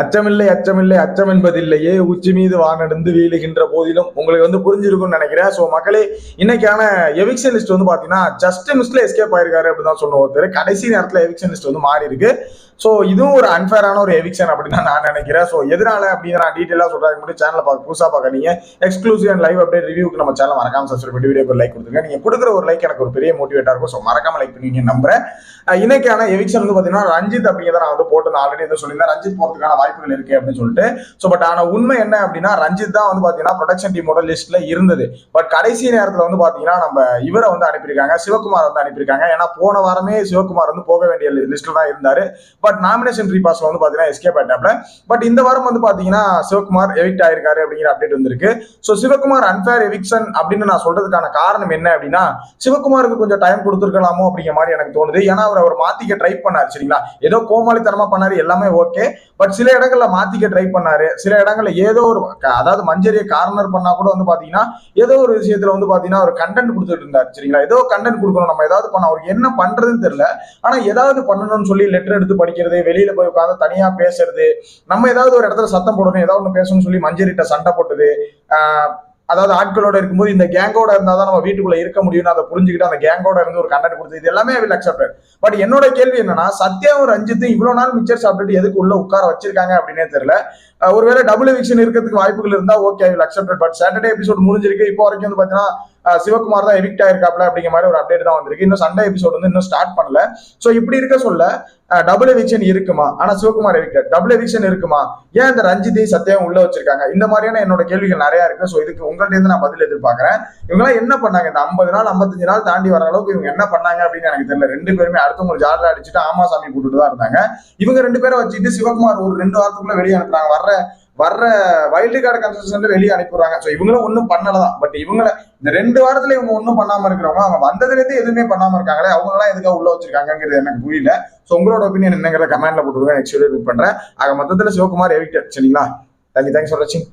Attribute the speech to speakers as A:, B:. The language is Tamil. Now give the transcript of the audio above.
A: அச்சமில்லை அச்சமில்லை அச்சம் என்பதில்லையே உச்சி மீது வானெடுந்து வீழுகின்ற போதிலும் உங்களுக்கு வந்து புரிஞ்சிருக்கும்னு நினைக்கிறேன். ஸோ மக்களே இன்னைக்கான எவிக்ஷன் லிஸ்ட் வந்து பாத்தீங்கன்னா ஜஸ்ட் மிஸ்ல எஸ்கேப் ஆயிருக்காரு அப்படின்னு தான் சொன்ன ஒருத்தர். கடைசி நேரத்தில் எவிக்ஷன் லிஸ்ட் வந்து மாறி இருக்கு. ஸோ இதுவும் ஒரு அன்ஃபேரான ஒரு எவிக்ஷன் அப்படின்னு தான் நான் நினைக்கிறேன். ஸோ எதனால அப்படிங்கிற நான் டீட்டெயிலாக சொல்றதுக்கு மட்டும் சேனலை பார்க்க புதுசாக பார்க்குறீங்க எக்ஸ்க்ளூசிவ் அண்ட் லைவ் அப்டேட் ரிவ்யூக்கு நம்ம சேனல் மறக்காம சப்ஸ்கிரைப் பண்ணி வீடியோக்கு லைக் கொடுத்துருங்க. நீங்க கொடுக்குற ஒரு லைக் எனக்கு ஒரு பெரிய மோட்டிவேட்டா இருக்கும். ஸோ மறக்காம லைக் பண்ணுவீங்க நம்புறேன். இன்னைக்கான எவிக்ஷன் வந்து பாத்தீங்கன்னா ரஞ்சித் அப்படிங்கிறத நான் வந்து போட்டு ஆல்ரெடி வந்து சொல்லியிருந்தேன். ரஞ்சித் போறதுக்கான வாய்ப்புகள் இருக்கு அப்படின்னு சொல்லிட்டு. ஸோ பட் ஆனா உண்மை என்ன அப்படின்னா ரஞ்சித் தான் வந்து பாத்தீங்கன்னா ப்ரொடக்ஷன் டீமோட லிஸ்ட்ல இருந்தது. பட் கடைசி நேரத்துல வந்து பாத்தீங்கன்னா நம்ம இவரை வந்து அனுப்பியிருக்காங்க சிவகுமார் வந்து அனுப்பியிருக்காங்க. ஏன்னா போன வாரமே சிவகுமார் வந்து போக வேண்டிய லிஸ்ட்ல தான் இருந்தாரு. பட் நாமினேஷன் ப்ரீ பாஸ்ல வந்து பாத்தீங்கன்னா எஸ்கேப் ஆயிட்டாப்ல பட் இந்த வாரம் வந்து பாத்தீங்கன்னா சிவகுமார் எவிக்ட் ஆயிருக்காரு அப்படிங்கிற அப்டேட் வந்திருக்கு. ஸோ சிவகுமார் அன்ஃபேர் எவிக்ஷன் அப்படின்னு நான் சொல்றதுக்கான காரணம் என்ன அப்படின்னா சிவகுமாருக்கு கொஞ்சம் டைம் கொடுத்துருக்கலாமோ அப்படிங்கிற மாதிரி எனக்கு தோணுது. ஏன்னா அவர் அவர் மாத்திக்க ட்ரை பண்ணாரு சரிங்களா? ஏதோ கோமாளித்தனமா பண்ணாரு எல்லாமே ஓகே பட் சில இடங்கள்ல மாத்திக்க ட்ரை பண்ணாரு. சில இடங்கள்ல ஏதோ ஒரு அதாவது மஞ்சரியை கார்னர் பண்ணா கூட வந்து பாத்தீங்கன்னா ஏதோ ஒரு விஷயத்துல வந்து பாத்தீங்கன்னா ஒரு கண்டென்ட் கொடுத்துட்டு இருந்தார் சரிங்களா? ஏதோ கண்டென்ட் கொடுக்கணும் நம்ம ஏதாவது பண்ண அவருக்கு என்ன பண்றதுன்னு தெரியல. ஆனா ஏதாவது பண்ணணும்னு சொல்லி லெட்டர் எடுத்து படிக்கிறது வெளியில போய் உட்காந்து தனியா பேசுறது நம்ம ஏதாவது ஒரு இடத்துல சத்தம் போடணும் ஏதாவது ஒன்று பேசணும்னு சொல்லி மஞ்சரிட்ட சண்டை போட்டது அதாவது ஆட்களோட இருக்கும்போது இந்த கேங்கோட இருந்தால் தான் நம்ம வீட்டுக்குள்ள இருக்க முடியும்னு அதை புரிஞ்சுக்கிட்டு அந்த கேங்கோட இருந்து ஒரு கண்டென்ட் கொடுத்து இது எல்லாமே வில் அக்செப்டட் பட் என்னோட கேள்வி என்னன்னா சத்யாவும் ரஞ்சித்தும் இவ்வளோ நாள் மிச்சர் சாப்பிட்டுட்டு எதுக்கு உள்ள உட்கார வச்சிருக்காங்க அப்படின்னே தெரியல. ஒருவேளை டபுள் எவிக்ஷன் இருக்கிறதுக்கு வாய்ப்புகள் இருந்தால் okay will accepted but Saturday episode முடிஞ்சிருக்கு. இப்போ வரைக்கும் வந்து பார்த்தீங்கன்னா சிவகுமார் தான் எவிக்ட் ஆயிருக்காப்ல அப்படிங்கிற மாதிரி ஒரு அப்டேட் தான் வந்திருக்கு. இன்னும் சண்டே எபிசோட் வந்து இன்னும் ஸ்டார்ட் பண்ணல. ஸோ இப்படி இருக்க சொல்ல டபுள் எவிக்ஷன் இருக்குமா? ஆனா சிவகுமார் எவிக்டட் டபுள் எவிக்ஷன் இருக்குமா? ஏன் இந்த ரஞ்சித்தையும் சத்யாவும் உள்ள வச்சிருக்காங்க? இந்த மாதிரியான என்னோட கேள்விகள் நிறைய இருக்கு. சோ இதுக்கு உங்கள்ட்ட இருந்து நான் பதில் எதிர்பார்க்கறேன். இவங்க என்ன பண்ணாங்க? இந்த ஐம்பது நாள் ஐம்பத்தஞ்சு நாள் தாண்டி வர அளவுக்கு இவங்க என்ன பண்ணாங்க அப்படின்னு எனக்கு தெரியல. ரெண்டு பேருமே அடுத்தவங்க ஜாலியாக அடிச்சுட்டு ஆமா சாமி போட்டுட்டு தான் இருந்தாங்க. இவங்க ரெண்டு பேரை வச்சுட்டு சிவகுமார் ஒரு ரெண்டு வாரத்துக்குள்ள வெளியே அனுப்புறாங்க. வர்ற வர்ற வைல்டு கார்டு கன்சல்டன்ட் வெளியே அனுப்பிடுறாங்க. ஸோ இவங்களும் ஒன்றும் பண்ணலதான் பட் இவங்கள இந்த ரெண்டு வாரத்துல இவங்க ஒன்றும் பண்ணாம இருக்கிறவங்க அவங்க வந்ததுலேருந்து எதுவுமே பண்ணாம இருக்காங்களே அவங்களாம் எதுக்காக உள்ள வச்சிருக்காங்கிறது எனக்கு புரியல. ஸோ உங்களோட ஒப்பீனியன் என்னங்கிறத கமெண்ட்ல போட்டுருவேன் நெக்ஸ்ட் வீடியோ பண்றேன். ஆக மொத்தத்துல சிவகுமார் எவிக்டர் சரிங்களா? தேங்க்யூ தேங்க்ஸ் ஃபார் வாட்சிங்